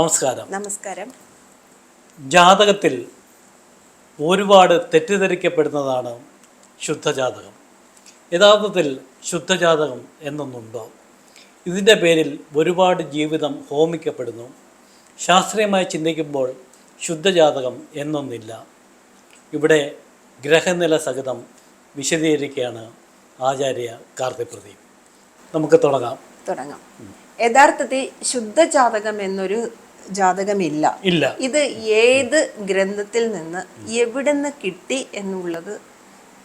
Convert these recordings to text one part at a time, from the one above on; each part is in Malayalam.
നമസ്കാരം. നമസ്കാരം. ജാതകത്തിൽ ഒരുപാട് തെറ്റിദ്ധരിക്കപ്പെടുന്നതാണ് ശുദ്ധജാതകം. യഥാർത്ഥത്തിൽ ശുദ്ധജാതകം എന്നൊന്നുണ്ടോ? ഇതിന്റെ പേരിൽ ഒരുപാട് ജീവിതം ഹോമിക്കപ്പെടുന്നു. ശാസ്ത്രീയമായി ചിന്തിക്കുമ്പോൾ ശുദ്ധജാതകം എന്നൊന്നില്ല. ഇവിടെ ഗ്രഹനില സഹിതം വിശദീകരിക്കുകയാണ് ആചാര്യ കാർത്തിപ്രദീപ്. നമുക്ക് തുടങ്ങാം. തുടങ്ങാം. യഥാർത്ഥത്തിൽ ശുദ്ധജാതകം എന്നൊരു ജാതകമില്ല. ഇല്ല. ഇത് ഏത് ഗ്രന്ഥത്തിൽ നിന്ന് എവിടുന്ന് കിട്ടി എന്നുള്ളത്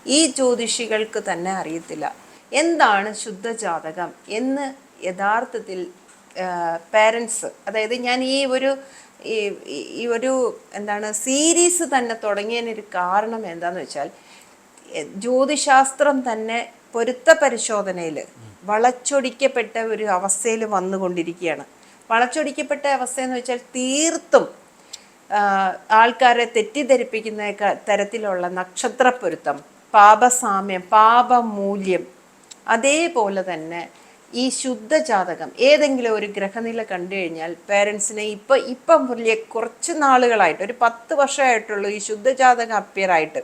ഈ ജ്യോതിഷികൾക്ക് തന്നെ അറിയത്തില്ല. എന്താണ് ശുദ്ധ ജാതകം എന്ന് യഥാർത്ഥത്തിൽ പേരൻസ് അതായത് ഞാൻ ഈ ഒരു ഈ- ഒരു എന്താണ് സീരീസ് തന്നെ തുടങ്ങിയതിനൊരു കാരണം എന്താന്ന് വെച്ചാൽ ജ്യോതിശാസ്ത്രം തന്നെ പൊരുത്ത പരിശോധനയിൽ വളച്ചൊടിക്കപ്പെട്ട ഒരു അവസ്ഥയിൽ വന്നുകൊണ്ടിരിക്കുകയാണ്. വളച്ചൊടിക്കപ്പെട്ട അവസ്ഥ എന്ന് വെച്ചാൽ തീർത്തും ആൾക്കാരെ തെറ്റിദ്ധരിപ്പിക്കുന്ന തരത്തിലുള്ള നക്ഷത്രപ്പൊരുത്തം പാപസാമ്യം പാപമൂല്യം അതേപോലെ തന്നെ ഈ ശുദ്ധജാതകം. ഏതെങ്കിലും ഒരു ഗ്രഹനില കണ്ടു കഴിഞ്ഞാൽ പേരൻസിനെ ഇപ്പം ഇപ്പം വലിയ കുറച്ച് നാളുകളായിട്ട് ഒരു പത്ത് വർഷമായിട്ടുള്ളൂ ഈ ശുദ്ധജാതകം അപ്പിയർ ആയിട്ട്.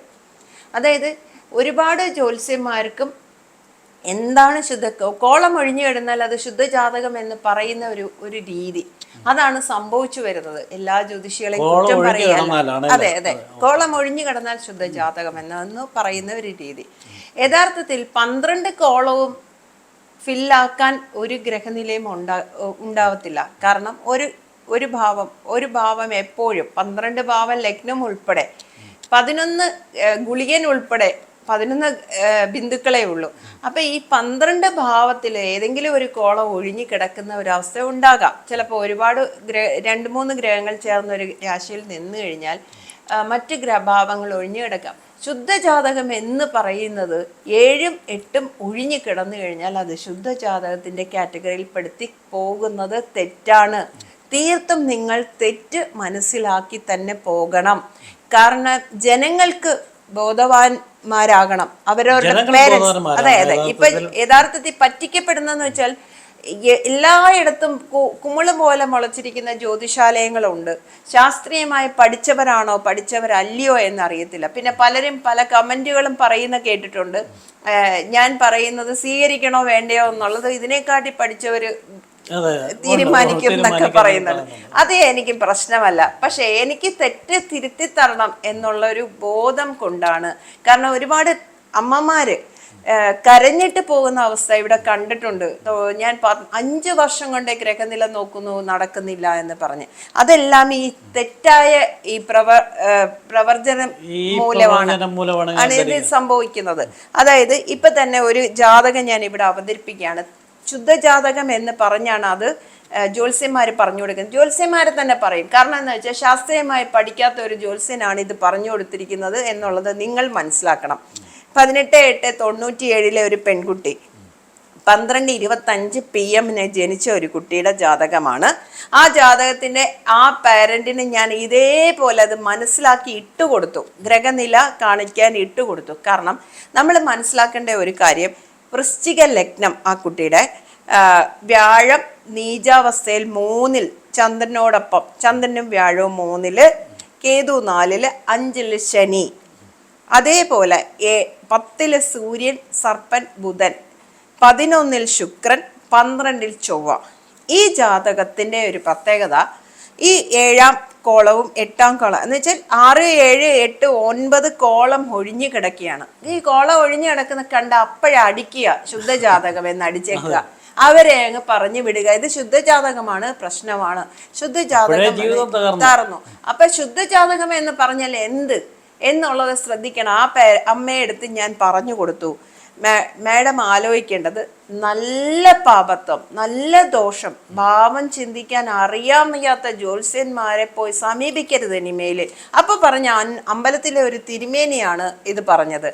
അതായത് ഒരുപാട് ജ്യോത്സ്യന്മാർക്കും എന്താണ് ശുദ്ധ കോളം ഒഴിഞ്ഞു കിടന്നാൽ അത് ശുദ്ധജാതകം എന്ന് പറയുന്ന ഒരു ഒരു രീതി. അതാണ് സംഭവിച്ചു വരുന്നത്. എല്ലാ ജ്യോതിഷികളെയും കോളം കുറ്റം പറയാൻ അതെ അതെ. കോളം ഒഴിഞ്ഞു കിടന്നാൽ ശുദ്ധജാതകം എന്ന് പറയുന്ന ഒരു രീതി. യഥാർത്ഥത്തിൽ പന്ത്രണ്ട് കോളവും ഫില്ലാക്കാൻ ഒരു ഗ്രഹനിലയും ഉണ്ടാ ഉണ്ടാവത്തില്ല. കാരണം ഒരു ഒരു ഭാവം ഒരു ഭാവം എപ്പോഴും പന്ത്രണ്ട് ഭാവം ലഗ്നം ഉൾപ്പെടെ പതിനൊന്ന് ഗുളികൻ ഉൾപ്പെടെ പതിനൊന്ന് ബിന്ദുക്കളേ ഉള്ളൂ. അപ്പം ഈ പന്ത്രണ്ട് ഭാവത്തിൽ ഏതെങ്കിലും ഒരു കോളം ഒഴിഞ്ഞു കിടക്കുന്ന ഒരവസ്ഥ ഉണ്ടാകാം. ചിലപ്പോൾ ഒരുപാട് ഗ്രഹ രണ്ട് മൂന്ന് ഗ്രഹങ്ങൾ ചേർന്ന ഒരു രാശിയിൽ നിന്ന് കഴിഞ്ഞാൽ മറ്റ് ഗ്രഹഭാവങ്ങൾ ഒഴിഞ്ഞു കിടക്കാം. ശുദ്ധജാതകം എന്ന് പറയുന്നത് ഏഴും എട്ടും ഒഴിഞ്ഞു കിടന്നു കഴിഞ്ഞാൽ അത് ശുദ്ധജാതകത്തിന്റെ കാറ്റഗറിയിൽ പെടുത്തി പോകുന്നത് തെറ്റാണ്. തീർത്തും നിങ്ങൾ തെറ്റ് മനസ്സിലാക്കി തന്നെ പോകണം. കാരണം ജനങ്ങൾക്ക് ബോധവാന്മാരാകണം അവരവരുടെ പേരൻസ് അതെ അതെ. ഇപ്പൊ യഥാർത്ഥത്തിൽ പറ്റിക്കപ്പെടുന്നെന്ന് വെച്ചാൽ എല്ലായിടത്തും കു- പോലെ മുളച്ചിരിക്കുന്ന ജ്യോതിശാലയങ്ങളുണ്ട്. ശാസ്ത്രീയമായി പഠിച്ചവരാണോ പഠിച്ചവരല്ലയോ എന്നറിയത്തില്ല. പിന്നെ പലരും പല കമന്റുകളും പറയുന്ന കേട്ടിട്ടുണ്ട്. ഞാൻ പറയുന്നത് സ്വീകരിക്കണോ വേണ്ടയോ എന്നുള്ളത് ഇതിനെക്കാട്ടി പഠിച്ചവര് അതെ തീരുമാനിക്കും എന്നൊക്കെ പറയുന്നത്. അത് എനിക്ക് പ്രശ്നമല്ല. പക്ഷെ എനിക്ക് തെറ്റ് തിരുത്തി തരണം എന്നുള്ള ഒരു ബോധം കൊണ്ടാണ്. കാരണം ഒരുപാട് അമ്മമാര് കരഞ്ഞിട്ട് പോകുന്ന അവസ്ഥ ഇവിടെ കണ്ടിട്ടുണ്ട്. ഞാൻ അഞ്ച് വർഷം കൊണ്ട് ഗ്രഹനില നോക്കുന്നു നടക്കുന്നില്ല എന്ന് പറഞ്ഞ്. അതെല്ലാം ഈ തെറ്റായ ഈ പ്രവ പ്രവർത്തനം മൂലമാണ്. ആണ് ഇത് സംഭവിക്കുന്നത്. അതായത് ഇപ്പൊ തന്നെ ഒരു ജാതകം ഞാൻ ഇവിടെ അവതരിപ്പിക്കുകയാണ്. ശുദ്ധജാതകം എന്ന് പറഞ്ഞാണ് അത് ജ്യോത്സ്യന്മാർ പറഞ്ഞു കൊടുക്കുന്നത്. ജ്യോത്സ്യന്മാർ തന്നെ പറയും. കാരണം എന്താ വെച്ചാൽ ശാസ്ത്രീയമായി പഠിക്കാത്ത ഒരു ജ്യോത്സ്യനാണ് ഇത് പറഞ്ഞു കൊടുത്തിരിക്കുന്നത് എന്നുള്ളത് നിങ്ങൾ മനസ്സിലാക്കണം. പതിനെട്ട് എട്ട് തൊണ്ണൂറ്റി ഏഴിലെ ഒരു പെൺകുട്ടി പന്ത്രണ്ട് ഇരുപത്തഞ്ച് പി എമ്മിന് ജനിച്ച ഒരു കുട്ടിയുടെ ജാതകമാണ്. ആ ജാതകത്തിന്റെ ആ പാരന്റിന് ഞാൻ ഇതേപോലെ അത് മനസ്സിലാക്കി ഇട്ടുകൊടുത്തു. ഗ്രഹനില കാണിക്കാൻ ഇട്ടുകൊടുത്തു. കാരണം നമ്മൾ മനസ്സിലാക്കേണ്ട ഒരു കാര്യം വൃശ്ചിക ലഗ്നം ആ കുട്ടിയുടെ. വ്യാഴം നീചാവസ്ഥയിൽ മൂന്നിൽ ചന്ദ്രനോടൊപ്പം ചന്ദ്രനും വ്യാഴവും മൂന്നിൽ കേതു നാലിൽ അഞ്ചിൽ ശനി. അതേപോലെ ഏ പത്തിൽ സൂര്യൻ സർപ്പൻ ബുധൻ പതിനൊന്നിൽ ശുക്രൻ പന്ത്രണ്ടിൽ ചൊവ്വ. ഈ ജാതകത്തിന്റെ ഒരു പ്രത്യേകത ഈ ഏഴാം കോളവും എട്ടാം കോളം എന്ന് വെച്ചാൽ ആറ് ഏഴ് എട്ട് ഒൻപത് കോളം ഒഴിഞ്ഞു കിടക്കുകയാണ്. ഈ കോളം ഒഴിഞ്ഞു കിടക്കുന്ന കണ്ട അപ്പോഴടിക്കുക ശുദ്ധജാതകം എന്ന് അടിച്ചേക്കുക. അവരെ അങ്ങ് പറഞ്ഞു വിടുക. ഇത് ശുദ്ധജാതകമാണ് പ്രശ്നമാണ്. ശുദ്ധജാതകം തകർന്നു. അപ്പൊ ശുദ്ധജാതകം എന്ന് പറഞ്ഞാൽ എന്ത്? എന്നുള്ളത് ശ്രദ്ധിക്കണം. ആ പേ അമ്മയെടുത്ത് ഞാൻ പറഞ്ഞു കൊടുത്തു. മാഡം ആലോചിക്കേണ്ടത് നല്ല പാപത്വം നല്ല ദോഷം. ഭാവം ചിന്തിക്കാൻ അറിയാൻ വയ്യാത്ത ജ്യോത്സ്യന്മാരെ പോയി സമീപിക്കരുത് ഇനിമേൽ. അപ്പൊ പറഞ്ഞ അമ്പലത്തിലെ ഒരു തിരുമേനിയാണ് ഇത് പറഞ്ഞത്.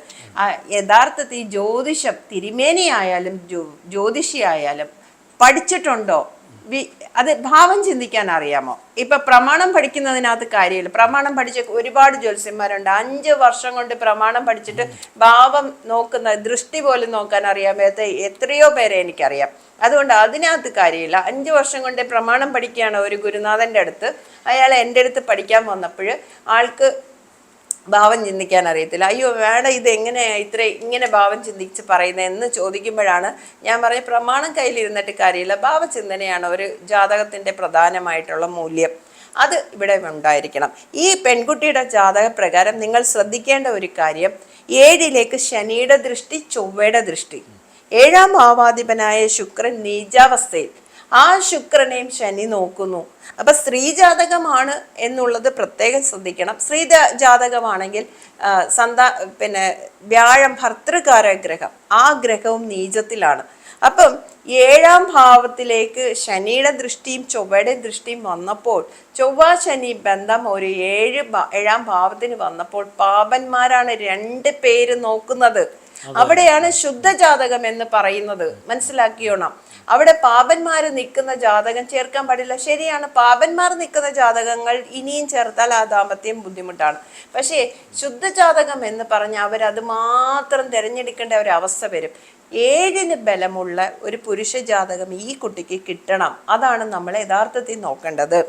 യഥാർത്ഥത്തിൽ ജ്യോതിഷം തിരുമേനിയായാലും ജ്യോതിഷിയായാലും പഠിച്ചിട്ടുണ്ടോ? അത് ഭാവം ചിന്തിക്കാൻ അറിയാമോ? ഇപ്പൊ പ്രമാണം പഠിക്കുന്നതിനകത്ത് കാര്യമില്ല. പ്രമാണം പഠിച്ച ഒരുപാട് ജ്യോത്സ്യന്മാരുണ്ട്. അഞ്ച് വർഷം കൊണ്ട് പ്രമാണം പഠിച്ചിട്ട് ഭാവം നോക്കുന്ന ദൃഷ്ടി പോലും നോക്കാൻ അറിയാമത്തെ എത്രയോ പേരെ എനിക്കറിയാം. അതുകൊണ്ട് അതിനകത്ത് കാര്യമില്ല. അഞ്ച് വർഷം കൊണ്ട് പ്രമാണം പഠിക്കുകയാണ് ഒരു ഗുരുനാഥന്റെ അടുത്ത്. അയാൾ എന്റെ അടുത്ത് പഠിക്കാൻ വന്നപ്പോൾ ആൾക്ക് ഭാവം ചിന്തിക്കാൻ അറിയത്തില്ല. അയ്യോ വേണ്ട ഇത് എങ്ങനെയാണ് ഇത്ര ഇങ്ങനെ ഭാവം ചിന്തിച്ച് പറയുന്നത് എന്ന് ചോദിക്കുമ്പോഴാണ് ഞാൻ പറഞ്ഞ പ്രമാണം കയ്യിലിരുന്നിട്ട് കാര്യമില്ല. ഭാവചിന്തനയാണ് ഒരു ജാതകത്തിന്റെ പ്രധാനമായിട്ടുള്ള മൂല്യം. അത് ഇവിടെ ഉണ്ടായിരിക്കണം. ഈ പെൺകുട്ടിയുടെ ജാതക പ്രകാരം നിങ്ങൾ ശ്രദ്ധിക്കേണ്ട ഒരു കാര്യം ഏഴിലേക്ക് ശനിയുടെ ദൃഷ്ടി ചൊവ്വയുടെ ദൃഷ്ടി. ഏഴാം ഭാവാധിപനായ ശുക്രൻ നീചാവസ്ഥയിൽ ആ ശുക്രനെയും ശനി നോക്കുന്നു. അപ്പൊ സ്ത്രീ ജാതകമാണ് എന്നുള്ളത് പ്രത്യേകം ശ്രദ്ധിക്കണം. സ്ത്രീ ജാതകമാണെങ്കിൽ സന്താ പിന്നെ വ്യാഴം ഭർത്തൃകാര ഗ്രഹം ആ ഗ്രഹവും നീചത്തിലാണ്. അപ്പം ഏഴാം ഭാവത്തിലേക്ക് ശനിയുടെ ദൃഷ്ടിയും ചൊവ്വയുടെ ദൃഷ്ടിയും വന്നപ്പോൾ ചൊവ്വ ശനി ബന്ധം ഒരു ഏഴ് ഏഴാം ഭാവത്തിന് വന്നപ്പോൾ പാപന്മാരാണ് രണ്ട് പേര് നോക്കുന്നത്. അവിടെയാണ് ശുദ്ധജാതകം എന്ന് പറയുന്നത്. മനസ്സിലാക്കിയോണം. അവിടെ പാപന്മാർ നിൽക്കുന്ന ജാതകം ചേർക്കാൻ പാടില്ല. ശരിയാണ് പാപന്മാർ നിൽക്കുന്ന ജാതകങ്ങൾ ഇനിയും ചേർത്താൽ ആ ദാമ്പത്യം ബുദ്ധിമുട്ടാണ്. പക്ഷേ ശുദ്ധജാതകം എന്ന് പറഞ്ഞാൽ അവരത് മാത്രം തിരഞ്ഞെടുക്കേണ്ട ഒരു അവസ്ഥ വരും. ഏഴിന് ബലമുള്ള ഒരു പുരുഷ ജാതകം ഈ കുട്ടിക്ക് കിട്ടണം. അതാണ് നമ്മൾ യഥാർത്ഥത്തിൽ നോക്കേണ്ടത്.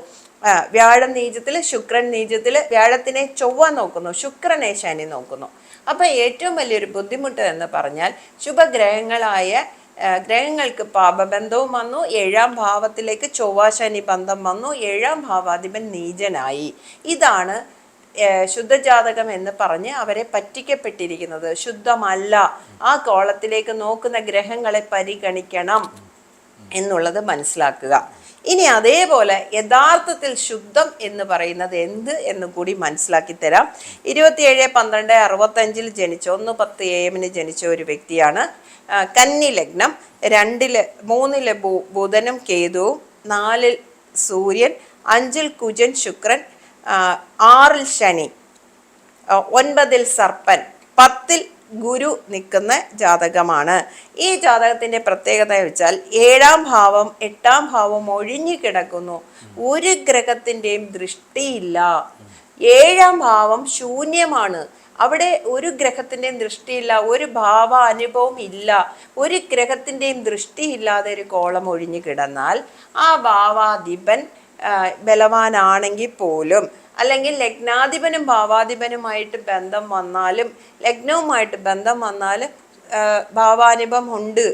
വ്യാഴം നീചത്തിൽ ശുക്രൻ നീചത്തിൽ വ്യാഴത്തിനെ ചൊവ്വ നോക്കുന്നു ശുക്രനെ ശനി നോക്കുന്നു. അപ്പൊ ഏറ്റവും വലിയൊരു ബുദ്ധിമുട്ട് എന്ന് പറഞ്ഞാൽ ശുഭഗ്രഹങ്ങളായ ഗ്രഹങ്ങൾക്ക് പാപബന്ധവും വന്നു ഏഴാം ഭാവത്തിലേക്ക് ചൊവ്വാശനി ബന്ധം വന്നു ഏഴാം ഭാവാധിപൻ നീചനായി. ഇതാണ് ശുദ്ധജാതകം എന്ന് പറഞ്ഞ് അവരെ പറ്റിക്കപ്പെട്ടിരിക്കുന്നത്. ശുദ്ധമല്ല ആ കോളത്തിലേക്ക് നോക്കുന്ന ഗ്രഹങ്ങളെ പരിഗണിക്കണം എന്നുള്ളത് മനസ്സിലാക്കുക. ഇനി അതേപോലെ യഥാർത്ഥത്തിൽ ശുദ്ധം എന്ന് പറയുന്നത് എന്ത് എന്ന് കൂടി മനസ്സിലാക്കി തരാം. ഇരുപത്തിയേഴ് പന്ത്രണ്ട് അറുപത്തഞ്ചിൽ ജനിച്ച ഒന്ന് പത്ത് എ എമ്മിന് ജനിച്ച ഒരു വ്യക്തിയാണ് കന്നി ലഗ്നം. രണ്ടിൽ മൂന്നിൽ ബു- ബുധനും കേതുവും നാലിൽ സൂര്യൻ അഞ്ചിൽ കുജൻ ശുക്രൻ ആറിൽ ശനി ഒൻപതിൽ സർപ്പൻ പത്തിൽ ഗുരു നിൽക്കുന്ന ജാതകമാണ്. ഈ ജാതകത്തിന്റെ പ്രത്യേകത വെച്ചാൽ ഏഴാം ഭാവം എട്ടാം ഭാവം ഒഴിഞ്ഞു കിടക്കുന്നു. ഒരു ഗ്രഹത്തിന്റെയും ദൃഷ്ടിയില്ല. ഏഴാം ഭാവം ശൂന്യമാണ്. അവിടെ ഒരു ഗ്രഹത്തിന്റെയും ദൃഷ്ടിയില്ല ഒരു ഭാവ അനുഭവം ഇല്ല ഒരു ഗ്രഹത്തിന്റെയും ദൃഷ്ടിയില്ലാതെ ഒരു കോളം ഒഴിഞ്ഞു കിടന്നാൽ ആ ഭാവാധിപൻ ബലവാനാണെങ്കിൽ പോലും അല്ലെങ്കിൽ ലഗ്നാധിപനും ഭാവാധിപനുമായിട്ട് ബന്ധം വന്നാലും ലഗ്നവുമായിട്ട് ബന്ധം വന്നാലും ആ, ഭാവാനുഭവം ഉണ്ട്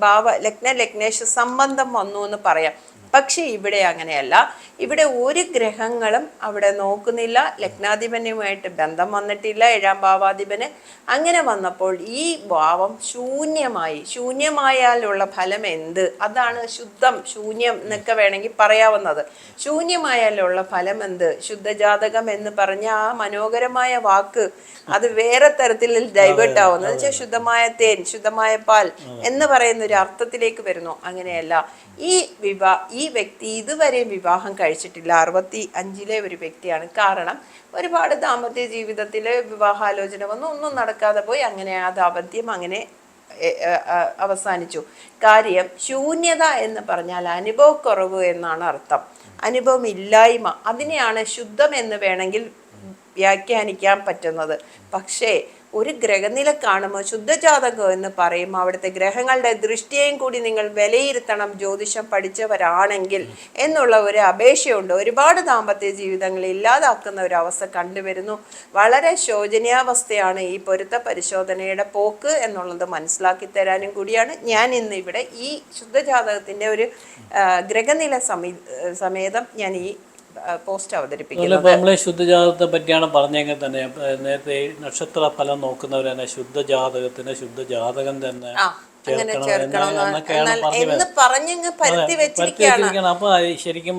ഭാവ ലഗ്ന ലഗ്നേശ സംബന്ധം വന്നു എന്ന് പറയാം പക്ഷെ ഇവിടെ അങ്ങനെയല്ല. ഇവിടെ ഒരു ഗ്രഹങ്ങളും അവിടെ നോക്കുന്നില്ല. ലഗ്നാധിപനുമായിട്ട് ബന്ധം വന്നിട്ടില്ല. ഏഴാം ഭാവാധിപന് അങ്ങനെ വന്നപ്പോൾ ഈ ഭാവം ശൂന്യമായി. ശൂന്യമായാലുള്ള ഫലം എന്ത്? അതാണ് ശുദ്ധം ശൂന്യം എന്നൊക്കെ വേണമെങ്കിൽ പറയാവുന്നത്. ശൂന്യമായാലുള്ള ഫലം എന്ത്? ശുദ്ധജാതകം എന്ന് പറഞ്ഞ ആ മനോഹരമായ വാക്ക് അത് വേറെ തരത്തിൽ ഡൈവേർട്ട് ആവുന്നത് വെച്ചാൽ ശുദ്ധമായ തേൻ ശുദ്ധമായ പാൽ എന്ന് പറയുന്ന ഒരു അർത്ഥത്തിലേക്ക് വരുന്നു. അങ്ങനെയല്ല. ഈ വിവാ ഈ വ്യക്തി ഇതുവരെയും വിവാഹം കഴിച്ചിട്ടില്ല. അറുപത്തി അഞ്ചിലെ ഒരു വ്യക്തിയാണ്. കാരണം ഒരുപാട് ദാമ്പത്യ ജീവിതത്തിൽ വിവാഹാലോചന വന്നു. ഒന്നും നടക്കാതെ പോയി. അങ്ങനെ ആ ദാമ്പത്യം അങ്ങനെ അവസാനിച്ചു. കാര്യം ശൂന്യത എന്ന് പറഞ്ഞാൽ അനുഭവക്കുറവ് എന്നാണ് അർത്ഥം. അനുഭവം ഇല്ലായ്മ അതിനെയാണ് ശുദ്ധം എന്ന് വേണമെങ്കിൽ വ്യാഖ്യാനിക്കാൻ പറ്റുന്നത്. പക്ഷേ ഒരു ഗ്രഹനില കാണുമ്പോൾ ശുദ്ധജാതകം എന്ന് പറയും. അവിടുത്തെ ഗ്രഹങ്ങളുടെ ദൃഷ്ടിയെയും കൂടി നിങ്ങൾ വിലയിരുത്തണം. ജ്യോതിഷം പഠിച്ചവരാണെങ്കിൽ എന്നുള്ള ഒരു അപേക്ഷയുണ്ട്. ഒരുപാട് ദാമ്പത്യ ജീവിതങ്ങൾ ഇല്ലാതാക്കുന്ന ഒരു അവസ്ഥ കണ്ടുവരുന്നു. വളരെ ശോചനീയാവസ്ഥയാണ് ഈ പൊരുത്ത പരിശോധനയുടെ പോക്ക് എന്നുള്ളത് മനസ്സിലാക്കി തരാനും കൂടിയാണ്. ഞാൻ ഇന്ന് ഇവിടെ ഈ ശുദ്ധജാതകത്തിന്റെ ഒരു ഗ്രഹനില സമീ സമേതം ഞാൻ ഈ പോസ്റ്റ് അവതരിപ്പിക്കുന്നത്. ശുദ്ധജാതകത്തെ പറ്റിയാണ് പറഞ്ഞെങ്കിൽ തന്നെ. നേരത്തെ നക്ഷത്ര ഫലം നോക്കുന്നവർ തന്നെ ശുദ്ധജാതകത്തിന് ശുദ്ധജാതകം തന്നെ അങ്ങനെ ചേർക്കണം എന്ന് എന്നാൽ എന്ന് പറഞ്ഞങ്ങ് പരത്തി വെച്ചിരിക്കുകയാണ്. അപ്പൊ ശരിക്കും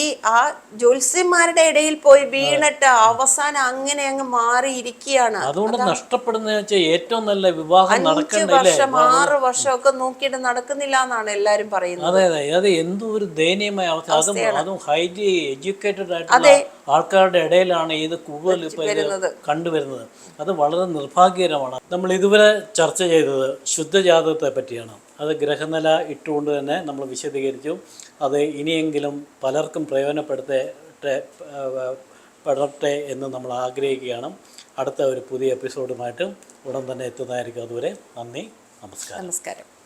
ഈ ആ ജ്യോത്സ്യന്മാരുടെ ഇടയിൽ പോയി വീണിട്ട് അവസാനം അങ്ങനെ അങ്ങ് മാറിയിരിക്കുകയാണ്. അതുകൊണ്ട് നഷ്ടപ്പെടുന്ന വെച്ചാൽ ഏറ്റവും നല്ല വിവാഹം വർഷം ആറ് വർഷമൊക്കെ നോക്കിയിട്ട് നടക്കുന്നില്ല എന്നാണ് എല്ലാരും പറയുന്നത്. അതെ അതെ. അത് എന്തോ ഒരു ദയനീയമായ അവസ്ഥ. അതും അതും ഹൈലി എഡ്യൂക്കേറ്റഡ് ആയിട്ടുള്ള ആൾക്കാരുടെ ഇടയിലാണ് ഇത് കൂടുതൽ ഇപ്പൊ ഇത് കണ്ടുവരുന്നത്. അത് വളരെ നിർഭാഗ്യകരമാണ്. നമ്മൾ ഇതുവരെ ചർച്ച ചെയ്തത് ശുദ്ധജാതകത്തെ പറ്റിയാണ്. അത് ഗ്രഹനില ഇട്ടുകൊണ്ട് തന്നെ നമ്മൾ വിശദീകരിച്ചു. അത് ഇനിയെങ്കിലും പലർക്കും പ്രയോജനപ്പെടുത്തട്ടെ പെടട്ടെ എന്ന് നമ്മൾ ആഗ്രഹിക്കുകയാണ്. അടുത്ത ഒരു പുതിയ എപ്പിസോഡുമായിട്ട് ഉടൻ തന്നെ എത്തുന്നതായിരിക്കും. അതുവരെ നന്ദി നമസ്കാരം. നമസ്കാരം.